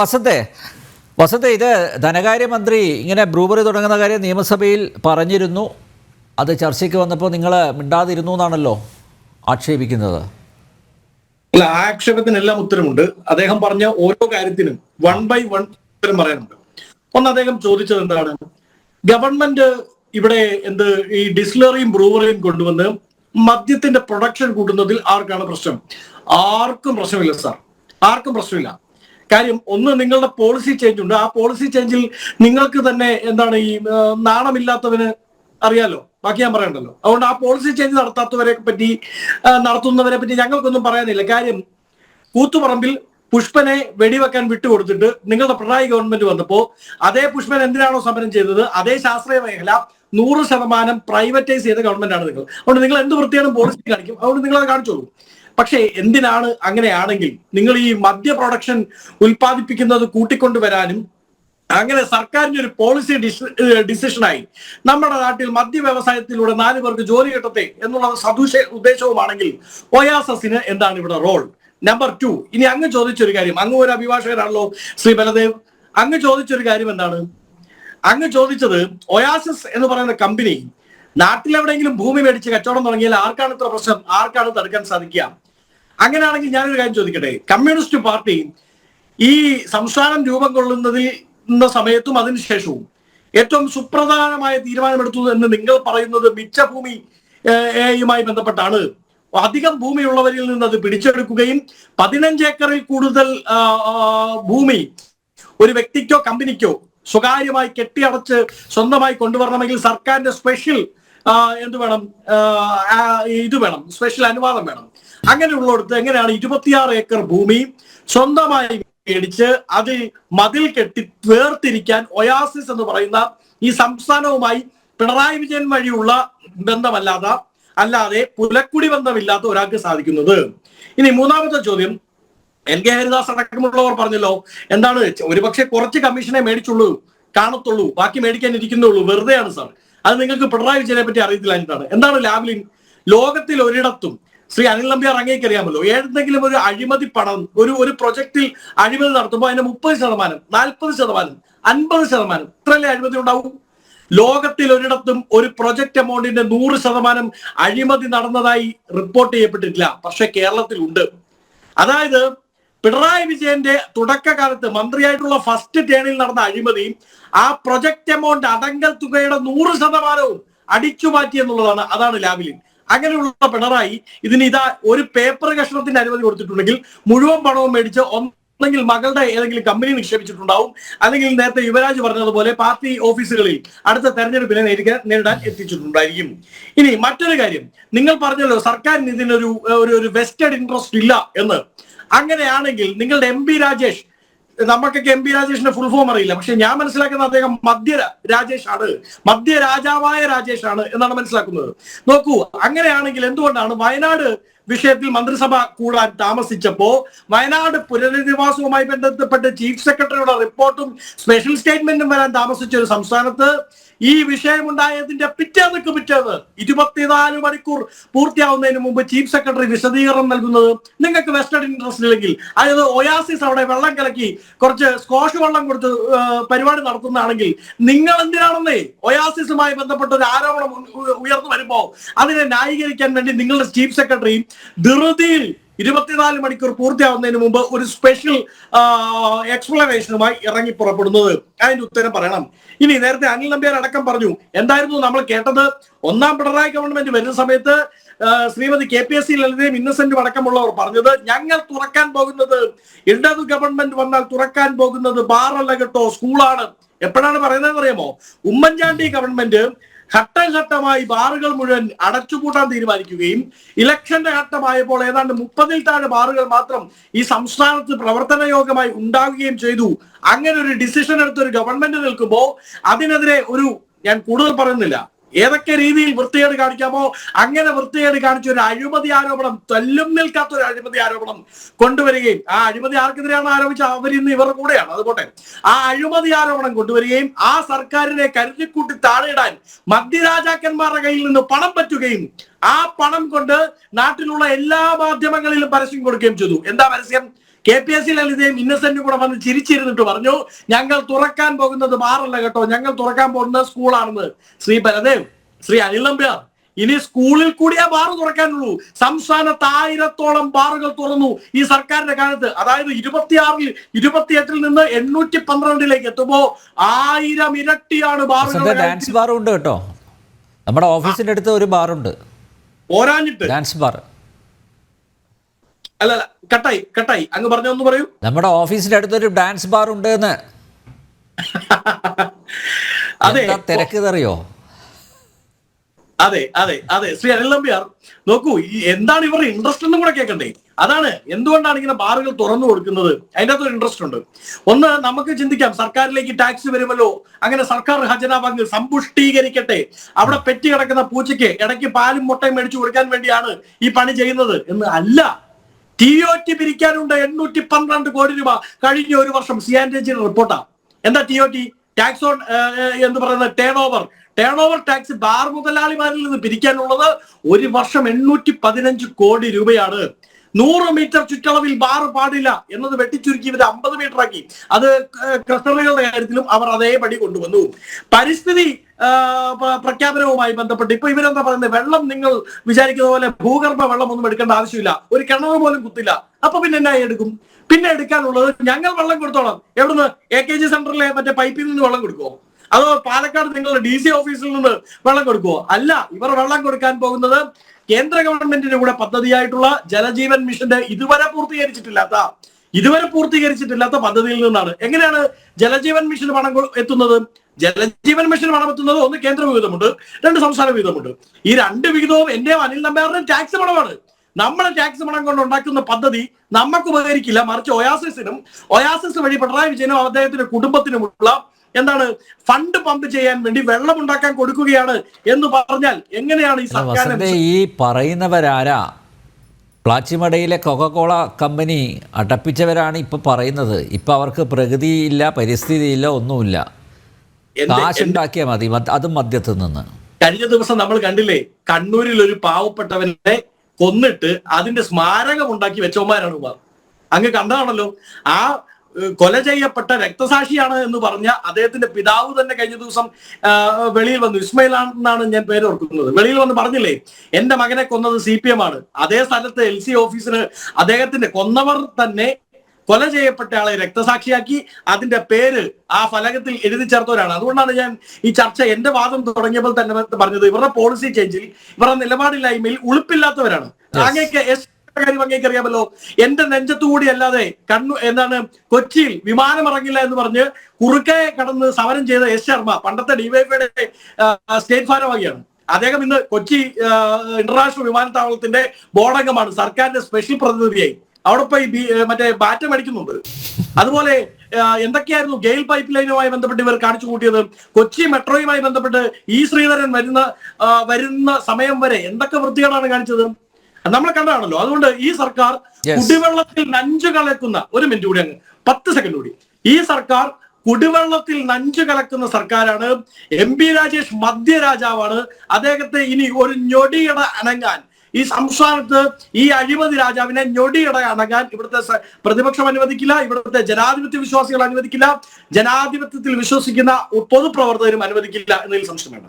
വസത്തെ വസത്തെ ഇത് ധനകാര്യമന്ത്രി ഇങ്ങനെ ബ്രൂബറി തുടങ്ങുന്ന കാര്യം നിയമസഭയിൽ പറഞ്ഞിരുന്നു. അത് ചർച്ചയ്ക്ക് വന്നപ്പോൾ നിങ്ങൾ മിണ്ടാതിരുന്നു എന്നാണല്ലോ ആക്ഷേപിക്കുന്നത്. അല്ല ആക്ഷേപത്തിനെല്ലാം ഉത്തരമുണ്ട്. അദ്ദേഹം പറഞ്ഞ ഓരോ കാര്യത്തിനും വൺ ബൈ വൺ ഉത്തരം പറയാനുണ്ട്. ഒന്ന് അദ്ദേഹം ചോദിച്ചത് എന്താണ്? ഗവൺമെന്റ് ഇവിടെ എന്ത് ഈ ഡിസ്ലറിയും ബ്രൂവറിയും കൊണ്ടുവന്ന് മദ്യത്തിന്റെ പ്രൊഡക്ഷൻ കൂട്ടുന്നതിൽ ആർക്കാണ് പ്രശ്നം? ആർക്കും പ്രശ്നമില്ല സാർ ആർക്കും പ്രശ്നമില്ല. കാര്യം ഒന്ന് നിങ്ങളുടെ പോളിസി ചേഞ്ച് ഉണ്ട്. ആ പോളിസി ചേഞ്ചിൽ നിങ്ങൾക്ക് തന്നെ എന്താണ് ഈ നാണമില്ലാത്തവന് അറിയാലോ. ബാക്കി ഞാൻ പറയണ്ടല്ലോ. അതുകൊണ്ട് ആ പോളിസി ചേഞ്ച് നടത്താത്തവരെ പറ്റി നടത്തുന്നവരെ പറ്റി ഞങ്ങൾക്കൊന്നും പറയാനില്ല. കാര്യം കൂത്തുപറമ്പിൽ പുഷ്പനെ വെടിവെക്കാൻ വിട്ടുകൊടുത്തിട്ട് നിങ്ങളുടെ പിണറായി ഗവൺമെന്റ് വന്നപ്പോ അതേ പുഷ്പൻ എന്തിനാണോ സമരം ചെയ്തത്? അതേ ശാസ്ത്രീയ മേഖല നൂറ് ശതമാനം പ്രൈവറ്റൈസ് ചെയ്ത ഗവൺമെന്റ് ആണ് നിങ്ങൾ. അതുകൊണ്ട് നിങ്ങൾ എന്ത് വൃത്തിയാണ് പോളിസി കാണിക്കും. അതുകൊണ്ട് നിങ്ങൾ അത് കാണിച്ചോളൂ. പക്ഷേ എന്തിനാണ് അങ്ങനെയാണെങ്കിൽ നിങ്ങൾ ഈ മദ്യ പ്രൊഡക്ഷൻ ഉൽപ്പാദിപ്പിക്കുന്നത് കൂട്ടിക്കൊണ്ടുവരാനും അങ്ങനെ സർക്കാരിന്റെ ഒരു പോളിസി ഡിസിഷനായി നമ്മുടെ നാട്ടിൽ മദ്യ വ്യവസായത്തിലൂടെ നാല് പേർക്ക് ജോലി കിട്ടത്തെ എന്നുള്ള സദുശ ഉദ്ദേശവുമാണെങ്കിൽ ഒയാസസിന് എന്താണ് ഇവിടെ റോൾ നമ്പർ ടു ഇനി അങ്ങ് ചോദിച്ചൊരു കാര്യം. അങ്ങ് ഒരു അഭിഭാഷകരാണല്ലോ ശ്രീ ബലദേവ്. അങ്ങ് ചോദിച്ചൊരു കാര്യം എന്താണ്? അങ്ങ് ചോദിച്ചത് ഒയാസസ് എന്ന് പറയുന്ന കമ്പനി നാട്ടിലെവിടെയെങ്കിലും ഭൂമി മേടിച്ച് കച്ചവടം തുടങ്ങിയാൽ ആർക്കാണ് ഇത്ര പ്രശ്നം? ആർക്കാണ് തടുക്കാൻ സാധിക്കുക? അങ്ങനെയാണെങ്കിൽ ഞാനൊരു കാര്യം ചോദിക്കട്ടെ? കമ്മ്യൂണിസ്റ്റ് പാർട്ടി ഈ സംസ്ഥാനം രൂപം കൊള്ളുന്നതിൽ ന്ന സമയത്തും അതിനുശേഷവും ഏറ്റവും സുപ്രധാനമായ തീരുമാനമെടുത്തു എന്ന് നിങ്ങൾ പറയുന്നത് മിച്ചഭൂമി യുമായി ബന്ധപ്പെട്ടാണ്. അധികം ഭൂമിയുള്ളവരിൽ നിന്ന് അത് പിടിച്ചെടുക്കുകയും പതിനഞ്ച് ഏക്കറിൽ കൂടുതൽ ഭൂമി ഒരു വ്യക്തിക്കോ കമ്പനിക്കോ സ്വകാര്യമായി കെട്ടിയടച്ച് സ്വന്തമായി കൊണ്ടുവരണമെങ്കിൽ സർക്കാരിന്റെ സ്പെഷ്യൽ എന്ത് വേണം ഇത് വേണം സ്പെഷ്യൽ അനുവാദം വേണം. അങ്ങനെയുള്ളിടത്ത് എങ്ങനെയാണ് ഇരുപത്തിയാറ് ഏക്കർ ഭൂമി സ്വന്തമായി മേടിച്ച് അത് മതിൽ കെട്ടി വേർതിരിക്കാൻ ഒയാസിസ് എന്ന് പറയുന്ന ഈ സംസ്ഥാനവുമായി പിണറായി വിജയൻ വഴിയുള്ള ബന്ധമല്ലാതെ അല്ലാതെ പുലക്കുടി ബന്ധമില്ലാത്ത ഒരാൾക്ക് സാധിക്കുന്നത്. ഇനി മൂന്നാമത്തെ ചോദ്യം. എൽ കെ ഹരിദാസ് അടക്കമുള്ളവർ പറഞ്ഞല്ലോ എന്താണ് ഒരുപക്ഷെ കുറച്ച് കമ്മീഷനെ മേടിച്ചുള്ളൂ കാണത്തുള്ളൂ ബാക്കി മേടിക്കാൻ ഇരിക്കുന്നുള്ളൂ വെറുതെയാണ് സാർ. അത് നിങ്ങൾക്ക് പിണറായി വിജയനെ പറ്റി അറിയത്തില്ല എന്താണ്? എന്താണ് ലാവ്ലിൻ? ലോകത്തിൽ ഒരിടത്തും ശ്രീ അനിൽ നമ്പ്യാർ അങ്ങേക്ക് അറിയാമല്ലോ. ഏതെങ്കിലും ഒരു അഴിമതി പടം ഒരു ഒരു പ്രൊജക്റ്റിൽ അഴിമതി നടത്തുമ്പോൾ അതിന്റെ മുപ്പത് ശതമാനം നാൽപ്പത് ശതമാനം അൻപത് ശതമാനം ഇത്രയല്ലേ അഴിമതി ഉണ്ടാവും? ലോകത്തിൽ ഒരിടത്തും ഒരു പ്രൊജക്ട് എമൗണ്ടിന്റെ നൂറ് ശതമാനം അഴിമതി നടന്നതായി റിപ്പോർട്ട് ചെയ്യപ്പെട്ടിട്ടില്ല. പക്ഷെ കേരളത്തിൽ ഉണ്ട് അതായത് പിണറായി വിജയന്റെ തുടക്കകാലത്ത് മന്ത്രിയായിട്ടുള്ള ഫസ്റ്റ് ടേണിൽ നടന്ന അഴിമതി ആ പ്രൊജക്ട് എമൗണ്ട് അടങ്കൽ തുകയുടെ നൂറ് ശതമാനവും അടിച്ചു മാറ്റി എന്നുള്ളതാണ്. അതാണ് ലാബിലിൻ അങ്ങനെയുള്ള പിണറായി ഇതിന് ഇതാ ഒരു പേപ്പർ കഷ്ണത്തിന്റെ അനുമതി കൊടുത്തിട്ടുണ്ടെങ്കിൽ മുഴുവൻ പണവും മേടിച്ച് ഒന്നെങ്കിൽ മകളുടെ ഏതെങ്കിലും കമ്പനി നിക്ഷേപിച്ചിട്ടുണ്ടാവും. അല്ലെങ്കിൽ നേരത്തെ യുവരാജ് പറഞ്ഞതുപോലെ പാർട്ടി ഓഫീസുകളിൽ അടുത്ത തെരഞ്ഞെടുപ്പിനെ നേരിടാൻ നേരിടാൻ എത്തിച്ചിട്ടുണ്ടായിരിക്കും. ഇനി മറ്റൊരു കാര്യം. നിങ്ങൾ പറഞ്ഞല്ലോ സർക്കാരിന് ഇതിനൊരു ഒരു വെസ്റ്റഡ് ഇൻട്രസ്റ്റ് ഇല്ല എന്ന്. അങ്ങനെയാണെങ്കിൽ നിങ്ങളുടെ എം പി രാജേഷ് നമുക്കൊക്കെ എം പി രാജേഷിന്റെ ഫുൾ ഫോം അറിയില്ല. പക്ഷെ ഞാൻ മനസ്സിലാക്കുന്ന അദ്ദേഹം മധ്യ രാജേഷ് ആണ് മധ്യ രാജാവായ രാജേഷ് ആണ് എന്നാണ് മനസ്സിലാക്കുന്നത്. നോക്കൂ അങ്ങനെയാണെങ്കിൽ എന്തുകൊണ്ടാണ് വയനാട് വിഷയത്തിൽ മന്ത്രിസഭ കൂടാൻ താമസിച്ചപ്പോ വയനാട് പുനരധിവാസവുമായി ബന്ധപ്പെട്ട് ചീഫ് സെക്രട്ടറിയുടെ റിപ്പോർട്ടും സ്പെഷ്യൽ സ്റ്റേറ്റ്മെന്റും വരാൻ താമസിച്ച ഒരു സംസ്ഥാനത്ത് ഈ വിഷയമുണ്ടായതിന്റെ പിറ്റേന്നൊക്കെ പിറ്റേന്ന് ഇരുപത്തിനാല് മണിക്കൂർ പൂർത്തിയാവുന്നതിന് മുമ്പ് ചീഫ് സെക്രട്ടറി വിശദീകരണം നൽകുന്നത് നിങ്ങൾക്ക് വെസ്റ്റേൺ ഇൻട്രസ്റ്റ് ഇല്ലെങ്കിൽ. അതായത് ഒയാസിസ് അവിടെ വെള്ളം കലക്കി കുറച്ച് സ്കോഷ് വെള്ളം കൊടുത്ത് പരിപാടി നടത്തുന്നതാണെങ്കിൽ നിങ്ങൾ എന്തിനാണെന്നേ ഒയാസിസുമായി ബന്ധപ്പെട്ട ഒരു ആരോപണം ഉയർന്നു വരുമ്പോ അതിനെ ന്യായീകരിക്കാൻ വേണ്ടി നിങ്ങളുടെ ചീഫ് സെക്രട്ടറി ധൃതിയിൽ ഇരുപത്തിനാല് മണിക്കൂർ പൂർത്തിയാവുന്നതിന് മുമ്പ് ഒരു സ്പെഷ്യൽ എക്സ്പ്ലനേഷനുമായി ഇറങ്ങി പുറപ്പെടുന്നത്. അതിന്റെ ഉത്തരം പറയണം. ഇനി നേരത്തെ അനിൽ നമ്പ്യാർ അടക്കം പറഞ്ഞു. എന്തായിരുന്നു നമ്മൾ കേട്ടത്? ഒന്നാം പിണറായി ഗവൺമെന്റ് വരുന്ന സമയത്ത് Shrimati K P S C ലളിതയും ഇന്നസെന്റും അടക്കമുള്ളവർ പറഞ്ഞത് ഞങ്ങൾ തുറക്കാൻ പോകുന്നത്. ഇടതു ഗവൺമെന്റ് വന്നാൽ തുറക്കാൻ പോകുന്നത് ബാറല്ല കേട്ടോ സ്കൂളാണ്. എപ്പോഴാണ് പറയുന്നത് അറിയാമോ ഉമ്മൻചാണ്ടി ഗവൺമെന്റ് ഘട്ടം ഘട്ടമായി ബാറുകൾ മുഴുവൻ അടച്ചുപൂട്ടാൻ തീരുമാനിക്കുകയും ഇലക്ഷന്റെ ഘട്ടമായപ്പോൾ ഏതാണ്ട് മുപ്പതിൽ താഴെ ബാറുകൾ മാത്രം ഈ സംസ്ഥാനത്ത് പ്രവർത്തന യോഗമായി ഉണ്ടാവുകയും ചെയ്തു. അങ്ങനെ ഒരു ഡിസിഷൻ എടുത്ത ഒരു ഗവൺമെന്റ് നിൽക്കുമ്പോൾ അതിനെതിരെ ഒരു ഞാൻ കൂടുതൽ പറയുന്നില്ല. ഏതൊക്കെ രീതിയിൽ വൃത്തികേട് കാണിക്കാമോ അങ്ങനെ വൃത്തികേട് കാണിച്ച ഒരു അഴിമതി ആരോപണം തല്ലും നിൽക്കാത്ത ഒരു അഴിമതി ആരോപണം കൊണ്ടുവരികയും ആ അഴിമതി ആർക്കെതിരെയാണ് ആരോപിച്ച അവർ ഇന്ന് ഇവരുടെ കൂടെയാണ്. അതുപോട്ടെ ആ അഴിമതി ആരോപണം കൊണ്ടുവരികയും ആ സർക്കാരിനെ കരുതിക്കൂട്ടി താഴെയിടാൻ മധ്യരാജാക്കന്മാരുടെ കയ്യിൽ നിന്ന് പണം പറ്റുകയും ആ പണം കൊണ്ട് നാട്ടിലുള്ള എല്ലാ മാധ്യമങ്ങളിലും പരസ്യം കൊടുക്കുകയും ചെയ്തു. എന്താ പരസ്യം? കെ പി എസ് സി ലളിതയും ഇന്നസെന്റും കൂടെ വന്ന് ചിരിച്ചിരുന്നിട്ട് പറഞ്ഞു ഞങ്ങൾ തുറക്കാൻ പോകുന്നത് ബാറല്ല കേട്ടോ. ഞങ്ങൾ തുറക്കാൻ പോകുന്നത് സ്കൂളാണെന്ന്. ശ്രീ ബലദേവ് ശ്രീ അനിൽ നമ്പ്യാർ ഇനി സ്കൂളിൽ കൂടിയേ ബാർ തുറക്കാനുള്ളൂ. സംസ്ഥാനത്ത് ആയിരത്തോളം ബാറുകൾ തുറന്നു ഈ സർക്കാരിന്റെ കാലത്ത്. അതായത് ഇരുപത്തിയാറിൽ ഇരുപത്തിയെട്ടിൽ നിന്ന് എണ്ണൂറ്റി പന്ത്രണ്ടിലേക്ക് എത്തുമ്പോ ആയിരം ഇരട്ടിയാണ് ബാറുകൾ ഡാൻസ് കേട്ടോ. നമ്മുടെ ഓഫീസിന്റെ അടുത്ത് ഒരു ബാറുണ്ട്. പോരാഞ്ഞിട്ട്. Dance bar. അല്ല അല്ല കട്ടായി കട്ടായി. അങ്ങ് പറഞ്ഞ ഒന്ന് പറയൂ. നമ്മുടെ ഓഫീസിന്റെ അടുത്തൊരു ഡാൻസ് ബാർ ഉണ്ട് എന്ന് അതെ. തിരക്ക് തെറിയോ അതെ അതെ അതെ. ശ്രീ അനിൽ നമ്പ്യാർ നോക്കൂ എന്താണ് ഇവരുടെ ഇൻട്രസ്റ്റ് എന്നും കൂടെ കേൾക്കണ്ടേ അതാണ് എന്തുകൊണ്ടാണ് ഇങ്ങനെ ബാറുകൾ തുറന്നു കൊടുക്കുന്നത്? അതിന്റെ അകത്തൊരു ഇൻട്രസ്റ്റ് ഉണ്ട്. ഒന്ന് നമുക്ക് ചിന്തിക്കാം സർക്കാരിലേക്ക് ടാക്സ് വരുമല്ലോ. അങ്ങനെ സർക്കാർ ഖജനാവ് സമ്പുഷ്ടീകരിക്കട്ടെ. അവിടെ പെറ്റി കിടക്കുന്ന പൂച്ചയ്ക്ക് ഇടയ്ക്ക് പാലും മുട്ടയും മേടിച്ചു കൊടുക്കാൻ വേണ്ടിയാണ് ഈ പണി ചെയ്യുന്നത് എന്ന് അല്ല. ടി ഒ ടി പിരിക്കാനുണ്ട് എണ്ണൂറ്റി പന്ത്രണ്ട് കോടി രൂപ. കഴിഞ്ഞ ഒരു വർഷം സി ആൻഡ് ജിയുടെ റിപ്പോർട്ടാണ് എന്താ T O T tax on എന്ന് പറയുന്നത് turnover turnover tax bar മുതലാളിമാരിൽ നിന്ന് പിരിക്കാനുള്ളത് ഒരു വർഷം എണ്ണൂറ്റി പതിനഞ്ച് കോടി രൂപയാണ്. നൂറ് മീറ്റർ ചുറ്റളവിൽ ബാർ പാടില്ല എന്നത് വെട്ടിച്ചുരുക്കി ഇവർ അമ്പത് മീറ്റർ ആക്കി. അത് ക്ലസ്റ്ററുകളുടെ കാര്യത്തിലും അവർ അതേപടി കൊണ്ടുവന്നു. പരിസ്ഥിതി പ്രഖ്യാപനവുമായി ബന്ധപ്പെട്ട് ഇപ്പൊ ഇവരെന്താ പറയുന്നത് വെള്ളം നിങ്ങൾ വിചാരിക്കുന്ന പോലെ ഭൂഗർഭ വെള്ളം ഒന്നും എടുക്കേണ്ട ആവശ്യമില്ല. ഒരു കിണർ പോലും കുത്തില്ല. അപ്പൊ പിന്നെ എന്നായി എടുക്കും? പിന്നെ എടുക്കാനുള്ളത് ഞങ്ങൾ വെള്ളം കൊടുത്തോളാം. എവിടുന്ന്? എ കെ ജി സെന്ററിലെ മറ്റേ പൈപ്പിൽ നിന്ന് വെള്ളം കൊടുക്കുമോ അതോ പാലക്കാട് നിങ്ങളുടെ ഡി സി ഓഫീസിൽ നിന്ന് വെള്ളം കൊടുക്കുമോ അല്ല ഇവർ വെള്ളം കൊടുക്കാൻ പോകുന്നത് കേന്ദ്ര ഗവൺമെന്റിന്റെ കൂടെ പദ്ധതിയായിട്ടുള്ള ജലജീവൻ മിഷന്റെ ഇതുവരെ പൂർത്തീകരിച്ചിട്ടില്ലാത്ത ഇതുവരെ പൂർത്തീകരിച്ചിട്ടില്ലാത്ത പദ്ധതിയിൽ നിന്നാണ്. എങ്ങനെയാണ് ജലജീവൻ മിഷൻ പണം എത്തുന്നത്? ജലജീവൻ മിഷൻ പണം എത്തുന്നത് ഒന്ന് കേന്ദ്ര വിഹിതമുണ്ട് രണ്ട് സംസ്ഥാന വിഹിതമുണ്ട് ഈ രണ്ട് വിഹിതവും എന്റെയും അനിൽ നമ്പാറിന് ടാക്സ് പണമാണ്. നമ്മൾ ടാക്സ് പണം കൊണ്ട് ഉണ്ടാക്കുന്ന പദ്ധതി നമുക്ക് ഉപകരിക്കില്ല. മറിച്ച് ഒയാസിസിനും ഒയാസിസ് വഴി പിണറായി വിജയനും അദ്ദേഹത്തിന്റെ കുടുംബത്തിനുമുള്ള എന്താണ് ഫണ്ട് പമ്പ് ചെയ്യാൻ വേണ്ടി വെള്ളം ഉണ്ടാക്കാൻ കൊടുക്കുകയാണ് എന്ന് പറഞ്ഞാൽ എങ്ങനെയാണ് ഈ സർക്കാർ ഈ പറയുന്നവരാരാ? പ്ലാച്ചിമടയിലെ കൊക്കക്കോള കമ്പനി അടപ്പിച്ചവരാണ് ഇപ്പൊ പറയുന്നത്. ഇപ്പൊ അവർക്ക് പ്രകൃതിയില്ല പരിസ്ഥിതിയില്ല ഒന്നുമില്ല. കാശുണ്ടാക്കിയാൽ മതി അത് മദ്യത്തിൽ നിന്ന്. കഴിഞ്ഞ ദിവസം നമ്മൾ കണ്ടില്ലേ കണ്ണൂരിൽ ഒരു പാവപ്പെട്ടവനെ കൊന്നിട്ട് അതിന്റെ സ്മാരകം ഉണ്ടാക്കി വെച്ചവന്മാരാണ് അങ്ങ് കണ്ടതാണല്ലോ ആ കൊല ചെയ്യപ്പെട്ട രക്തസാക്ഷിയാണ് എന്ന് പറഞ്ഞ അദ്ദേഹത്തിന്റെ പിതാവ് തന്നെ കഴിഞ്ഞ ദിവസം വെളിയിൽ വന്നു. ഇസ്മയിൽ ആണെന്നാണ് ഞാൻ പേര് ഓർക്കുന്നത്. വെളിയിൽ വന്ന് പറഞ്ഞില്ലേ എന്റെ മകനെ കൊന്നത് സി പി എം ആണ്. അതേ സ്ഥലത്ത് എൽ സി ഓഫീസിന് അദ്ദേഹത്തിന്റെ കൊന്നവർ തന്നെ കൊല ചെയ്യപ്പെട്ട ആളെ രക്തസാക്ഷിയാക്കി. അതിന്റെ പേര് ആ ഫലകത്തിൽ എഴുതി ചേർത്തവരാണ്. അതുകൊണ്ടാണ് ഞാൻ ഈ ചർച്ച എന്റെ വാദം തുടങ്ങിയപ്പോൾ തന്നെ പറഞ്ഞത്. ഇവരുടെ പോളിസി ചേഞ്ചിൽ ഇവരുടെ നിലപാടില്ലായ്മയിൽ ഉളുപ്പില്ലാത്തവരാണ്. അങ്ങേക്ക് എസ് കാര്യം അങ്ങേക്ക് അറിയാമല്ലോ. എന്റെ നെഞ്ചത്തുകൂടി അല്ലാതെ കണ്ണു എന്താണ് കൊച്ചിയിൽ വിമാനം ഇറങ്ങില്ല എന്ന് പറഞ്ഞ് കുറുക്കെ കടന്ന് സമരം ചെയ്ത എസ് ശർമ്മ പണ്ടത്തെ ഡിവൈഫൈയുടെ സ്റ്റേറ്റ് ഭാരവാഹിയാണ് അദ്ദേഹം ഇന്ന് കൊച്ചി ഇന്റർനാഷണൽ വിമാനത്താവളത്തിന്റെ ബോർഡംഗമാണ് സർക്കാരിന്റെ സ്പെഷ്യൽ പ്രതിനിധിയായി. അവിടെ പോയി മറ്റേ ബാറ്റം അടിക്കുന്നുണ്ട് അതുപോലെ എന്തൊക്കെയായിരുന്നു ഗെയിൽ പൈപ്പ് ലൈനുമായി ബന്ധപ്പെട്ട് ഇവർ കാണിച്ചു കൂട്ടിയത്? കൊച്ചി മെട്രോയുമായി ബന്ധപ്പെട്ട് ഈ ശ്രീധരൻ വരുന്ന വരുന്ന സമയം വരെ എന്തൊക്കെ വൃത്തികളാണ് കാണിച്ചത്? നമ്മൾ കണ്ടതാണല്ലോ. അതുകൊണ്ട് ഈ സർക്കാർ കുടിവെള്ളത്തിൽ നഞ്ചു കലക്കുന്ന ഒരു മിനിറ്റ് കൂടി അങ്ങ് പത്ത് സെക്കൻഡ് കൂടി. ഈ സർക്കാർ കുടിവെള്ളത്തിൽ നഞ്ചു കലക്കുന്ന സർക്കാരാണ്. എം പി രാജേഷ് മധ്യരാജാവാണ് അദ്ദേഹത്തെ ഇനി ഒരു ഞൊടിയിട അനങ്ങാൻ. ഈ സംസ്ഥാനത്ത് ഈ അഴിമതി രാജാവിനെ ഞൊടിയിട അണങ്ങാൻ ഇവിടുത്തെ പ്രതിപക്ഷം അനുവദിക്കില്ല ഇവിടുത്തെ ജനാധിപത്യ വിശ്വാസികൾ അനുവദിക്കില്ല ജനാധിപത്യത്തിൽ വിശ്വസിക്കുന്ന പൊതുപ്രവർത്തകരും അനുവദിക്കില്ല എന്നതിൽ സംശയം വേണ്ട